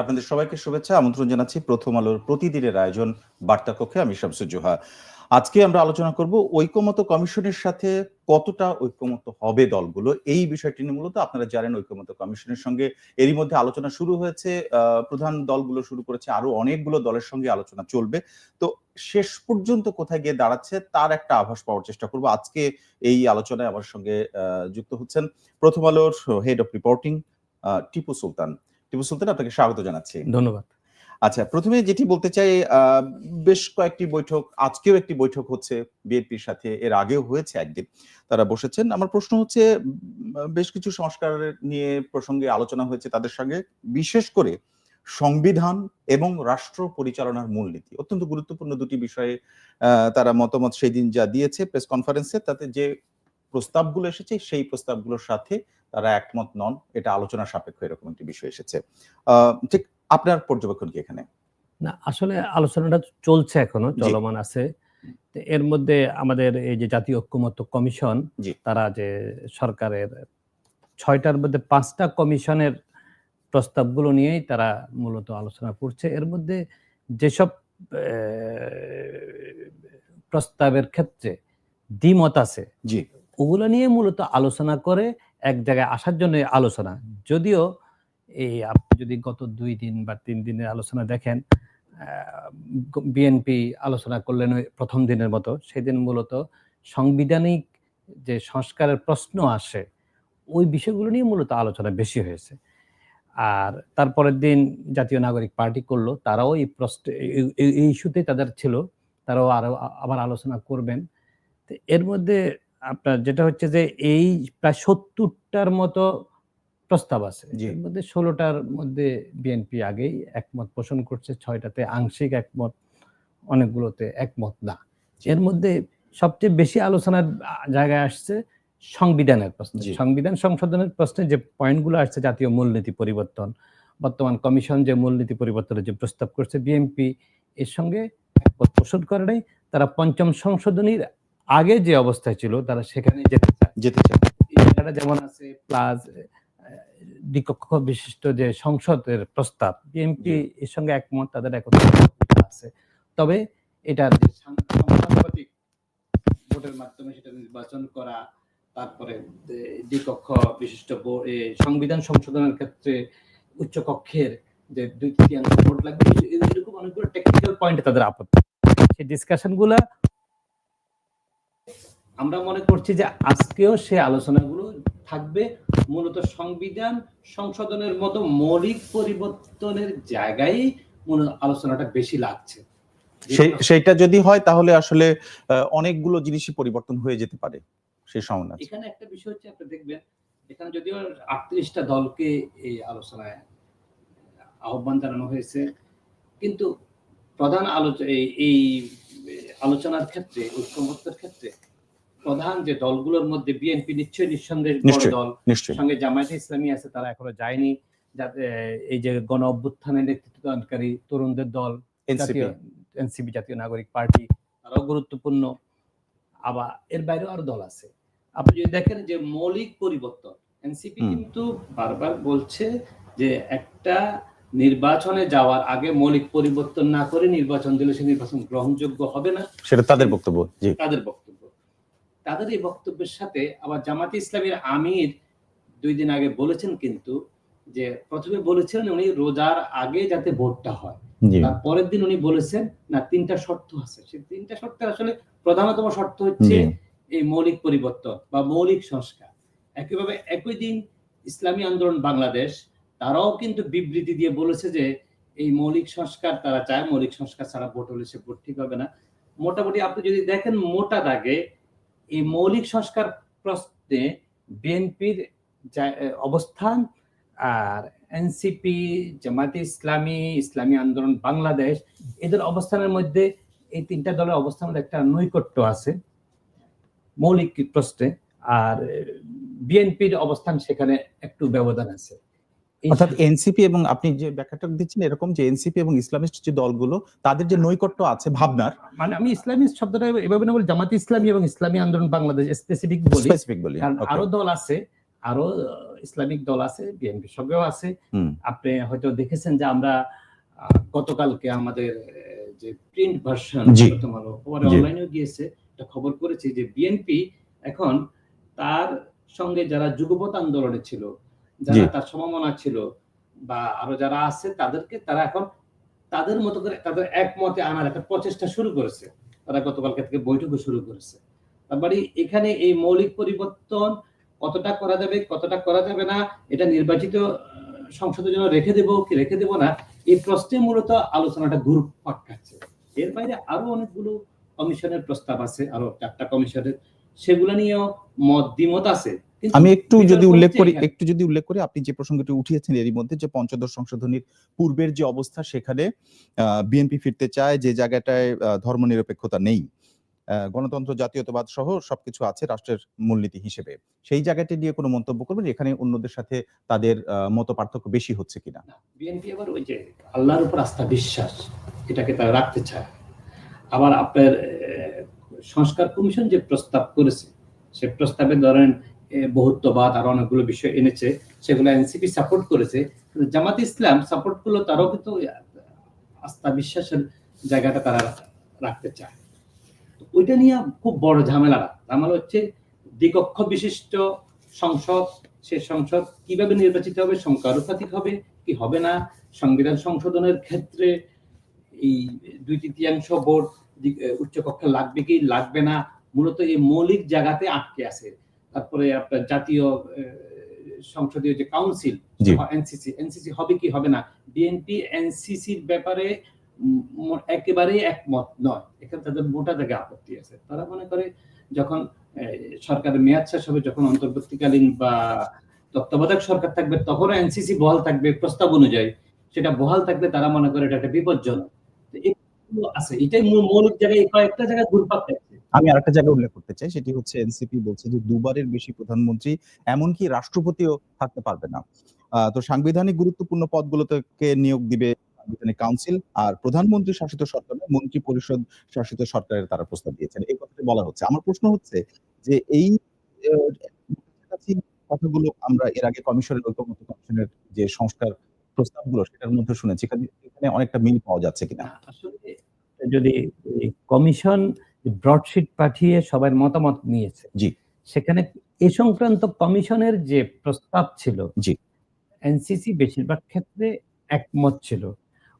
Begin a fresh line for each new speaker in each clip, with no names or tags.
আপনাদের সবাইকে শুভেচ্ছা। আমন্ত্রণ জানাচ্ছি প্রথম আলোর প্রতিদিনের আয়োজন বার্তা কক্ষে। আমি শামসুজ্জোহা। আজকে আমরা আলোচনা করব ঐকমত্য কমিশনের সাথে কতটা ঐকমত্য হবে দলগুলো। এই বিষয়টি নিয়ে মূলত আপনারা জানেন ঐকমত্য কমিশনের সঙ্গে এরই মধ্যে আলোচনা শুরু হয়েছে। প্রধান দলগুলো শুরু করেছে, আরও অনেকগুলো দলের সঙ্গে আলোচনা চলবে। তো শেষ পর্যন্ত কোথায় গিয়ে দাঁড়াচ্ছে তার একটা আভাস পাওয়ার চেষ্টা করব। আজকে এই আলোচনায় আমার সঙ্গে যুক্ত হচ্ছেন প্রথম আলোর head of reporting Tipu Sultan. Tipu Sultan আপনাকে স্বাগত জানাচ্ছি।
ধন্যবাদ।
আচ্ছা প্রথমে যেটি বলতে চাই বেশ কয়েকটি বৈঠক আজকেও একটি বৈঠক হচ্ছে বিএনপির সাথে এর আগেও হয়েছে একদিন তারা বসেছেন। আমার প্রশ্ন হচ্ছে বেশ কিছু সংস্কার নিয়ে প্রসঙ্গে আলোচনা হয়েছে তাদের সঙ্গে বিশেষ করে সংবিধান এবং রাষ্ট্র পরিচালনার মূলনীতি। অত্যন্ত গুরুত্বপূর্ণ দুটি বিষয়ে তারা মতামত সেই দিন যা দিয়েছে প্রেস কনফারেন্সে তাতে যে প্রস্তাবগুলো এসেছে সেই প্রস্তাবগুলোর সাথে তারা একমত নন। এটা আলোচনা সাপেক্ষ এরকম একটি বিষয় এসেছে। ঠিক আপনার পর্যবেক্ষণ কি এখানে?
না আসলে আলোচনাটা চলছে
এখনও
চলমান আছে। এর মধ্যে আমাদের এই যে জাতীয় ঐক্যমত্য কমিশন তারা যে সরকারের ছয়টার মধ্যে পাঁচটা কমিশনের প্রস্তাবগুলো নিয়েই তারা মূলত আলোচনা করছে। এর মধ্যে যেসব প্রস্তাবের ক্ষেত্রে দ্বিমত আছে ওগুলো নিয়ে মূলত আলোচনা করে এক জায়গায় আসার জন্য আলোচনা। যদিও এই আপনি যদি গত দুই দিন বা তিন দিনের আলোচনা দেখেন বিএনপি আলোচনা করলেন প্রথম দিনের মতো, সেদিন মূলত সাংবিধানিক যে সংস্কারের প্রশ্ন আসে, ওই বিষয়গুলো নিয়ে মূলত আলোচনা বেশি হয়েছে। আর তারপরের দিন জাতীয় নাগরিক পার্টি করল, তারাও এই প্রশ্ন, এই- ইস্যুতে তাদের ছিল, তারাও আরও আ- আবার আলোচনা করবেন। এর মধ্যে আপনার যেটা হচ্ছে যে এই প্রায় সত্তরটার মতো প্রস্তাব আছে। এর মধ্যে ষোলোটার মধ্যে বিএনপি আগেই একমত পোষণ করছে ছয়টাতে আংশিক একমত অনেকগুলোতে একমত না। এর মধ্যে সবচেয়ে বেশি আলোচনার জায়গায় আসছে সংবিধানের প্রশ্ন। সংবিধান সংশোধনের প্রশ্নে যে পয়েন্টগুলো আসছে জাতীয় মূলনীতি পরিবর্তন বর্তমান কমিশন যে মূলনীতি পরিবর্তনের যে প্রস্তাব করছে বিএনপি এর সঙ্গে একমত পোষণ করে নাই তারা পঞ্চম সংশোধনীর আগে যে অবস্থায় ছিল তারা সেখানে যেতে চায়।
যেতে
চায়। যেমন আছে প্লাস দ্বিকক্ষ বিশিষ্ট যে সংসদের প্রস্তাব বিএনপি এর সঙ্গে একমত তাদের একত্র আছে। তবে এটার যে সাং- ভোটের মাধ্যমে সেটা নির্বাচন করা তারপরে দ্বিকক্ষ বিশিষ্ট সংবিধান সংশোধনের ক্ষেত্রে উচ্চ কক্ষের যে দুই তৃতীয়াংশ ভোট লাগবে এরকম অনেকগুলো টেকনিক্যাল পয়েন্টে তাদের আপত্তি। সেই ডিসকাশনগুলা আমরা মনে করছি যে আজকেও সে আলোচনাগুলো থাকবে। মূলত সংবিধান সংশোধনের মতো মৌলিক পরিবর্তনের জায়গায় মূলত আলোচনাটা বেশি লাগছে।
সেই সেইটা যদি হয় তাহলে আসলে অনেকগুলো জিনিসই পরিবর্তন হয়ে যেতে পারে সেই সম্ভাবনা
এখানে একটা বিষয় হচ্ছে আপনি দেখবেন এখানে যদিও আটত্রিশটা দলকে এই আলোচনায় আহ্বান জানানো হয়েছে কিন্তু প্রধান আলোচ এই এই আলোচনার ক্ষেত্রে ঐক্যমত্যের ক্ষেত্রে প্রধান যে দলগুলোর মধ্যে বিএনপি নিশ্চয়ই নিঃসন্দেহে বড় দল। সঙ্গে জামায়াতে ইসলামী আছে তারা এখনও যায়নি। যাতে এই যে গণ অভ্যুত্থানের নেতৃত্ব দানকারী তরুণদের দল
এনসিপি।
জাতীয় নাগরিক পার্টি তারাও গুরুত্বপূর্ণ। আবার এর বাইরেও আরও দল আছে। আপনি যদি দেখেন যে মৌলিক পরিবর্তন এনসিপি কিন্তু বারবার বলছে যে একটা নির্বাচনে যাওয়ার আগে মৌলিক পরিবর্তন না করে নির্বাচন দিলে সে নির্বাচন গ্রহণযোগ্য হবে না।
সেটা তাদের বক্তব্য
তাদের বক্তব্য। তাদের এই বক্তব্যের সাথে আবার জামাতে ইসলামের আমির দুই দিন আগে বলেছেন কিন্তু যে প্রথমে বলেছিলেন উনি রোজার আগে যাতে ভোটটা হয়। পরের দিন উনি বলেছেন না তিনটা শর্ত আছে। সেই তিনটা শর্তের আসলে প্রধানতম শর্ত হচ্ছে এই মৌলিক পরিবর্তন বা মৌলিক সংস্কার। একইভাবে একই দিন ইসলামী আন্দোলন বাংলাদেশ তারাও কিন্তু বিবৃতি দিয়ে বলেছে যে এই মৌলিক সংস্কার তারা চায় মৌলিক সংস্কার ছাড়া ভোট হলে সে ভোট ঠিক হবে না। মোটামুটি আপনি যদি দেখেন মোটা দাগে এই মৌলিক সংস্কার প্রশ্নে বিএনপির অবস্থান আর এনসিপি জামাতে ইসলামী ইসলামী আন্দোলন, বাংলাদেশ, এদের অবস্থানের মধ্যে এই তিনটা দলের অবস্থানের একটা নৈকট্য আছে মৌলিক প্রশ্নে। আর বিএনপির অবস্থান সেখানে একটু ব্যবধান আছে।
অর্থাৎ এনসিপি এবং আপনি যে ব্যাখ্যাটা দিচ্ছেন এরকম যে এনসিপি এবং ইসলামিস্ট যে দলগুলো তাদের যে নৈকট্য আছে ভাবনার।
মানে আমি ইসলামী শব্দটা এভাবে না বলি জামাতে ইসলামী এবং ইসলামী আন্দোলন বাংলাদেশ স্পেসিফিক বলি।
স্পেসিফিক বলি
আরও দল আছে আরও ইসলামিক দল আছে বিএনপি সঙ্গেও আছে। আপনি হয়তো দেখেছেন যে আমরা গতকালকে আমাদের যে প্রিন্ট ভার্সন। তোমার অনলাইনেও গিয়েছে একটা খবর করেছি যে বিএনপি এখন তার সঙ্গে যারা যুগপৎ আন্দোলনে ছিল যারা তার সমমনা ছিল বা আরও যারা আছে তাদেরকে তারা এখন তাদের মতো করে তাদের একমতে আনার একটা প্রচেষ্টা শুরু করেছে। তারা গতকালকে থেকে বৈঠকও শুরু করেছে। তার মানে এখানে এই মৌলিক পরিবর্তন কতটা করা যাবে কতটা করা যাবে না এটা নির্বাচিত সংসদের জন্য রেখে দেবো কি রেখে দেবো না এই প্রশ্নে মূলত আলোচনাটা গ্রুপ পাকাচ্ছে এর বাইরে আরও অনেকগুলো কমিশনের প্রস্তাব আছে আরও চারটা কমিশনের সেগুলো নিয়েও মত দ্বিমত আছে।
আমি একটু যদি উল্লেখ করি একটু যদি উল্লেখ করি আপনি যে প্রসঙ্গটি উঠিয়েছেন এরই মধ্যে যে পঞ্চদশ সংশোধনীর পূর্বের যে অবস্থা সেখানে বিএনপি ফিরতে চায় যে জায়গাটায় ধর্মনিরপেক্ষতা নেই। গণতন্ত্র জাতীয়তাবাদ সহ সবকিছু আছে রাষ্ট্রের মূলনীতি হিসেবে। সেই জায়গাটি নিয়ে কোনো মন্তব্য করবেন? এখানে অন্যদের সাথে তাদের মত পার্থক্য বেশি হচ্ছে কিনা?
বিএনপি আবার ওই যে আল্লাহর উপর আস্থা বিশ্বাস এটাকে তারা রাখতে চায়। আবার আপনার সংস্কার কমিশন যে প্রস্তাব করেছে, সে প্রস্তাবে ধরেন বহুত্ববাদ আর অনেকগুলো বিষয় এনেছে, সেগুলো এনসিপি সাপোর্ট করেছে। জামাত ইসলাম সাপোর্ট করল তারাও কিন্তু আস্থা বিশ্বাসের জায়গাটা তারা রাখতে চায়। ওইটা নিয়ে খুব বড় ঝামেলা। ঝামেলা হচ্ছে দ্বিকক্ষ বিশিষ্ট সংসদ, সে সংসদ কীভাবে নির্বাচিত হবে সংখ্যানুপাতিক হবে, কি হবে না, সংবিধান সংশোধনের ক্ষেত্রে এই দুই তৃতীয়াংশ ভোট উচ্চকক্ষে লাগবে কি লাগবে না মূলত এই মৌলিক জায়গাতে আটকে আছে। তারপরে আপনার জাতীয় সংসদীয় যে কাউন্সিল এনসিসি এনসিসি হবে কি হবে না? বিএনপি এনসিসির ব্যাপারে একেবারেই একমত নয়। এখানে তাদের মোটা জায়গায় আপত্তি আছে। তারা মনে করে যখন সরকারের মেয়াদ শেষ হবে যখন অন্তর্বর্তীকালীন বা তত্ত্বাবধায়ক সরকার থাকবে তখনও এনসিসি বহাল থাকবে প্রস্তাব অনুযায়ী। সেটা বহাল থাকলে তারা মনে করে এটা একটা বিপজ্জনক। আছে। এটাই মূল- জায়গায় কয়েকটা জায়গায় ঘুরপাক খাচ্ছে।
আমি আরেকটা জায়গায় উল্লেখ করতে চাই সেটি হচ্ছে এনসিপি বলছে যে দুবারের বেশি প্রধানমন্ত্রী এমনকি রাষ্ট্রপতিও থাকতে পারবে না। তো সাংবিধানিক গুরুত্বপূর্ণ পদগুলোতে নিয়োগ দিবে সাংবিধানিক কাউন্সিল আর প্রধানমন্ত্রী শাসিত সরকার মন্ত্রী পরিষদ শাসিত সরকারের তারা প্রস্তাব দিয়েছেন। এই কথাটি বলা হচ্ছে। আমার প্রশ্ন হচ্ছে যে এই কথাগুলো আমরা এর আগে কমিশনের ঐক্যমত্য কমিশনের যে সংস্কার প্রস্তাবগুলো সেটার মধ্যে শুনেছি। এখানে অনেকটা মিল পাওয়া যাচ্ছে কিনা?
আসলে যদি কমিশন ব্রডশিট পাঠিয়ে সবার মতামত নিয়েছে
জি।
সেখানে এ সংক্রান্ত কমিশনের যে প্রস্তাব ছিল
জি।
এনসিসি বেশিরভাগ ক্ষেত্রে একমত ছিল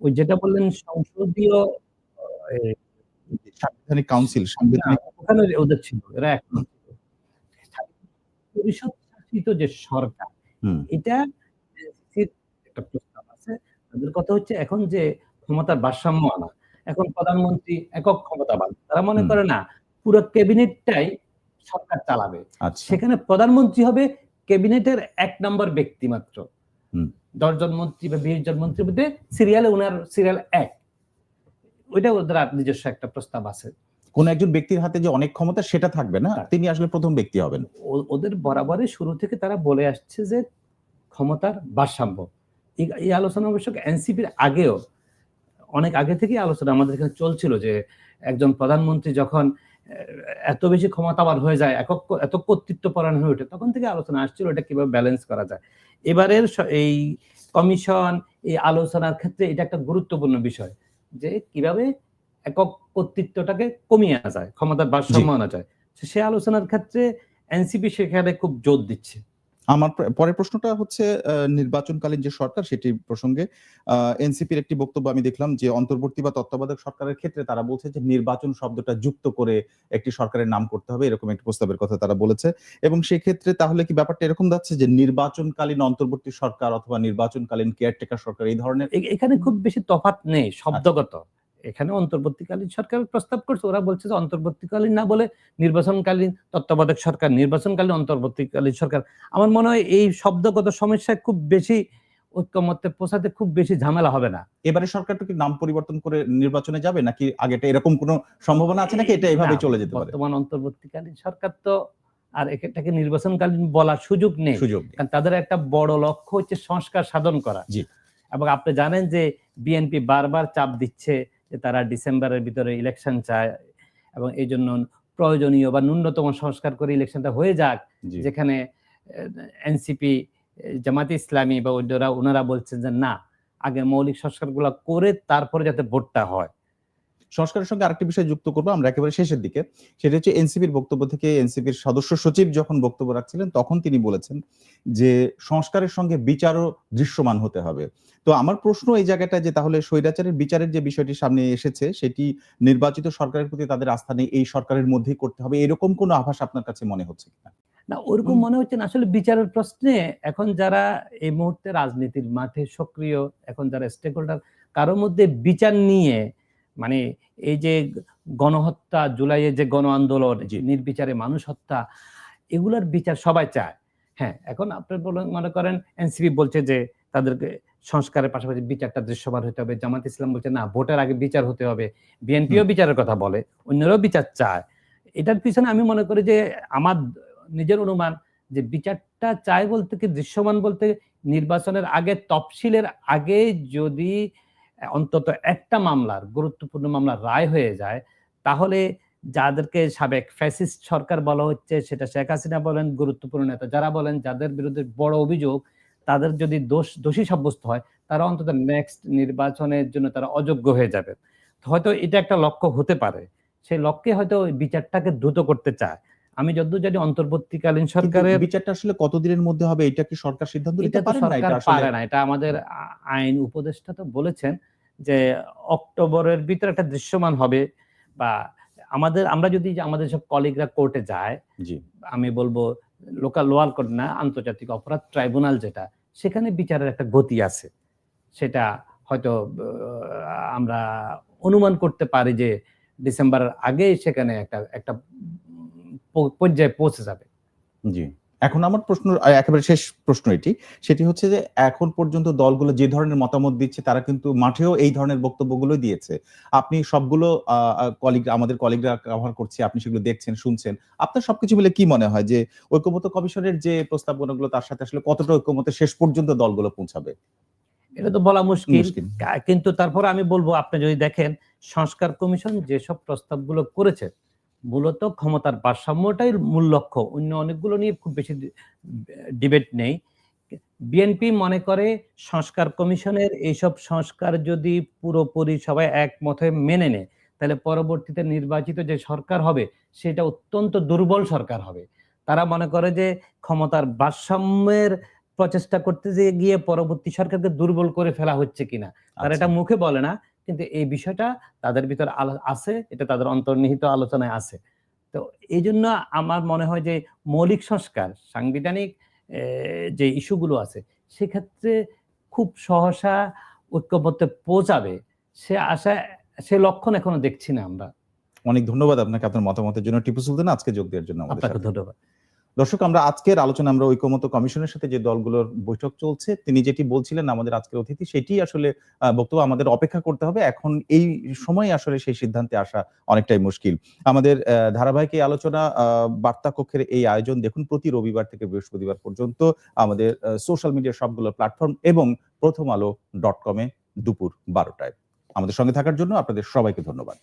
ওই যেটা বললেন সংসদীয়
সাংবিধানিক কাউন্সিল সাংবিধানিক
ওখানে ওদের ছিল এরা একমত ছিল পরিষদ শাসিত যে সরকার এটা একটা প্রস্তাব আছে তাদের কথা হচ্ছে এখন যে ক্ষমতার ভারসাম্য আনা এখন প্রধানমন্ত্রী একক ক্ষমতাবান। তারা মনে করে না পুরো ক্যাবিনেটটাই সরকার চালাবে।
আচ্ছা।
সেখানে প্রধানমন্ত্রী হবে ক্যাবিনেটের এক নম্বর ব্যক্তি মাত্র। দশজন মন্ত্রী বা বিশ জন মন্ত্রীর মধ্যে সিরিয়ালে ওনার সিরিয়াল এক। ওইটা ওদের নিজস্ব একটা প্রস্তাব আছে।
কোন একজন ব্যক্তির হাতে যে অনেক ক্ষমতা সেটা থাকবে না? তিনি আসলে প্রথম ব্যক্তি হবেন।
ওদের বরাবরই শুরু থেকে তারা বলে আসছে যে ক্ষমতার ভারসাম্য। এই- এই আলোচনা অবশ্য এনসিপির আগেও অনেক আগে থেকেই আলোচনা আমাদের এখানে চলছিল যে একজন প্রধানমন্ত্রী যখন এত বেশি ক্ষমতাবান হয়ে যায় একক এত কর্তৃত্ব পরায়ণ হয়ে ওঠে তখন থেকে আলোচনা আসছিল এটা কীভাবে ব্যালেন্স করা যায়। এবারের এই কমিশন এই আলোচনার ক্ষেত্রে এটা একটা গুরুত্বপূর্ণ বিষয় যে কীভাবে একক কর্তৃত্বটাকে কমিয়ে আনা যায় ক্ষমতার ভারসাম্য আনা যায়। সে আলোচনার ক্ষেত্রে এনসিপি সেখানে খুব জোর দিচ্ছে।
আমার পরের প্রশ্নটা হচ্ছে নির্বাচনকালীন যে সরকার সেটি প্রসঙ্গে এনসিপির একটি বক্তব্য আমি দেখলাম যে অন্তর্বর্তী বা তত্ত্বাবধায়ক সরকারের ক্ষেত্রে তারা বলছে যে নির্বাচন শব্দটা যুক্ত করে একটি সরকারের নাম করতে হবে এরকম একটি প্রস্তাবের কথা তারা বলেছে। এবং সেক্ষেত্রে তাহলে কি ব্যাপারটা এরকম যাচ্ছে যে নির্বাচনকালীন অন্তর্বর্তী সরকার অথবা নির্বাচনকালীন কেয়ারটেকার সরকার এই ধরনের
এখানে খুব বেশি তফাৎ নেই, শব্দগত। এখানে অন্তর্বর্তীকালীন সরকার প্রস্তাব করছে। ওরা বলছে যে অন্তর্বর্তীকালীন না বলে নির্বাচনকালীন তত্ত্বাবধায়ক সরকার নির্বাচনকালীন অন্তর্বর্তীকালীন সরকার। আমার মনে হয় এই শব্দগত সমস্যায় খুব বেশি ঐক্যমত্যে পৌঁছাতে খুব বেশি ঝামেলা হবে না।
এবারে সরকারটা কি নাম পরিবর্তন করে নির্বাচনে যাবে নাকি আগেটা এরকম কোনো সম্ভাবনা আছে নাকি এটা এভাবে চলে যেতে পারে?
বর্তমান অন্তর্বর্তীকালীন সরকার তো আর এটাকে নির্বাচনকালীন বলার সুযোগ নেই।
সুযোগ
কারণ তাদের একটা বড় লক্ষ্য হচ্ছে সংস্কার সাধন করা।
জি।
এবং আপনি জানেন যে বিএনপি বারবার চাপ দিচ্ছে যে তারা ডিসেম্বরের ভিতরে ইলেকশন চায় এবং এই জন্য প্রয়োজনীয় বা ন্যূনতম সংস্কার করে ইলেকশনটা হয়ে যাক। যেখানে এনসিপি জামাতে ইসলামী বা অন্যরা ওনারা বলছেন যে না আগে মৌলিক সংস্কারগুলো করে তারপরে যাতে ভোটটা হয়
সংস্কারের সঙ্গে আরেকটি বিষয় যুক্ত করব আমরা একেবারে শেষের দিকে। সেটা হচ্ছে এনসিপির বক্তব্য থেকে এনসিপির সদস্য সচিব যখন বক্তব্য রাখছিলেন, তখন তিনি বলেছেন যে সংস্কারের সঙ্গে বিচারও দৃশ্যমান হতে হবে। তো আমার প্রশ্ন এই জায়গাটা যে তাহলে স্বৈরাচারের বিচারের যে বিষয়টি সামনে এসেছে, সেটি নির্বাচিত সরকারের প্রতি তাদের আস্থা নেই, এই সরকারের মধ্যেই করতে হবে, এরকম কোনো আভাস আপনার কাছে মনে হচ্ছে কিনা?
না, ওরকম মনে হচ্ছে না। আসলে বিচারের প্রশ্নে এখন যারা এই মুহূর্তে রাজনীতির মাঠে সক্রিয়, এখন যারা স্টেক হোল্ডার কারোর মধ্যে বিচার নিয়ে মানে এই যে গণহত্যা জুলাইয়ে যে গণ আন্দোলন নির্বিচারে মানুষ হত্যা এগুলোর বিচার সবাই চায়। হ্যাঁ এখন আপনি বলেন মনে করেন এনসিপি বলছে যে তাদেরকে সংস্কারের পাশাপাশি বিচারটা দৃশ্যমান হতে হবে। জামাত ইসলাম বলছে না ভোটের আগে বিচার হতে হবে। বিএনপিও বিচারের কথা বলে অন্যরাও বিচার চায়। এটার পিছনে আমি মনে করি যে আমার নিজের অনুমান যে বিচারটা চায় বলতে কি দৃশ্যমান বলতে নির্বাচনের আগে তফসিলের আগে যদি অন্তত একটা মামলার গুরুত্বপূর্ণ মামলার রায় হয়ে যায় তাহলে যাদেরকে সাবেক ফ্যাসিস্ট সরকার বলা হচ্ছে সেটা শেখ হাসিনা বলেন গুরুত্বপূর্ণ নেতা যারা বলেন যাদের বিরুদ্ধে বড় অভিযোগ তাদের যদি দোষ দোষী সাব্যস্ত হয় তারা অন্তত নেক্সট নির্বাচনের জন্য তারা অযোগ্য হয়ে যাবে। হয়তো এটা একটা লক্ষ্য হতে পারে। সেই লক্ষ্যে হয়তো ওই বিচারটাকে দ্রুত করতে চায়। আমি যতদূর জানি অন্তর্বর্তীকালীন সরকারের
বিচারটা আসলে কতদিনের মধ্যে হবে? এটা কি সরকার সিদ্ধান্ত নিতে
এটা
পারে না? এটা
পারে না। এটা আমাদের আইন উপদেষ্টা তো বলেছেন। যে অক্টোবরের ভিতরে একটা দৃশ্যমান হবে বা আমাদের আমরা যদি আমাদের সব কলিগরা কোর্টে যায়
জি।
আমি বলব লোকাল লোয়ার কোর্ট না আন্তর্জাতিক অপরাধ ট্রাইব্যুনাল যেটা সেখানে বিচারের একটা গতি আছে। সেটা হয়তো আমরা অনুমান করতে পারি যে ডিসেম্বরের আগে সেখানে একটা একটা পর্যায়ে পৌঁছে যাবে।
জি। এখন আমার প্রশ্ন একেবারে শেষ প্রশ্ন এটি। সেটি হচ্ছে যে এখন পর্যন্ত দলগুলো যে ধরনের মতামত দিচ্ছে তারা কিন্তু মাঠেও এই ধরনের বক্তব্যগুলো দিয়েছে। আপনি সবগুলো কলিগ আমাদের কলিগরা কভার করছে আপনি সেগুলো দেখছেন শুনছেন। আপনার সবকিছু মিলে কি মনে হয় যে ঐক্যমত কমিশনের যে প্রস্তাবনাগুলো তার সাথে আসলে কতটা ঐক্যমতে শেষ পর্যন্ত দলগুলো পৌঁছাবে?
এটা তো বলা মুশকিল। কিন্তু তারপর আমি বলব আপনি যদি দেখেন সংস্কার কমিশন যেসব প্রস্তাবগুলো করেছে মূলত ক্ষমতার ভারসাম্যটাই মূল লক্ষ্য। অন্য অনেকগুলো নিয়ে খুব বেশি ডিবেট নেই। বিএনপি মনে করে সংস্কার কমিশনের এইসব সংস্কার যদি পুরোপুরি সবাই একমত মেনে নেয় তাহলে পরবর্তীতে নির্বাচিত যে সরকার হবে সেটা অত্যন্ত দুর্বল সরকার হবে। তারা মনে করে যে ক্ষমতার ভারসাম্যের প্রচেষ্টা করতে যে গিয়ে পরবর্তী সরকারকে দুর্বল করে ফেলা হচ্ছে কিনা তারা এটা
আচ্ছা।
মুখে বলে না। কিন্তু এই বিষয়টা তাদের ভিতর আলো- আছে এটা তাদের অন্তর্নিহিত আলোচনায় আছে। তো এই জন্য আমার মনে হয় যে মৌলিক সংস্কার সাংবিধানিক যে ইস্যুগুলো আছে সেক্ষেত্রে খুব সহসা ঐক্যমত্যে পৌঁছাবে সে আশা সে লক্ষণ এখনও দেখছি না আমরা।
অনেক ধন্যবাদ আপনাকে আপনার মতামতের জন্য। টিপু সুলতান আজকে যোগ দেওয়ার জন্য আমাদের
আপনাকে ধন্যবাদ।
দর্শক, আমরা আজকের আলোচনা আমরা ঐকমত্য কমিশনের সাথে যে দলগুলোর বৈঠক চলছে, তিনি যেটি বলছিলেন আমাদের আজকের অতিথি, সেটি আসলে বক্তব্য আমাদের অপেক্ষা করতে হবে। এখন এই সময় আসলে সেই সিদ্ধান্তে আসা অনেকটাই মুশকিল। আমাদের ধারাবাহিক এই আলোচনা বার্তা কক্ষের এই আয়োজন দেখুন, প্রতি রবিবার থেকে বৃহস্পতিবার পর্যন্ত আমাদের সোশ্যাল মিডিয়ার সবগুলো প্ল্যাটফর্ম এবং প্রথম আলো ডট কমে দুপুর বারোটায়। আমাদের সঙ্গে থাকার জন্য আপনাদের সবাইকে ধন্যবাদ।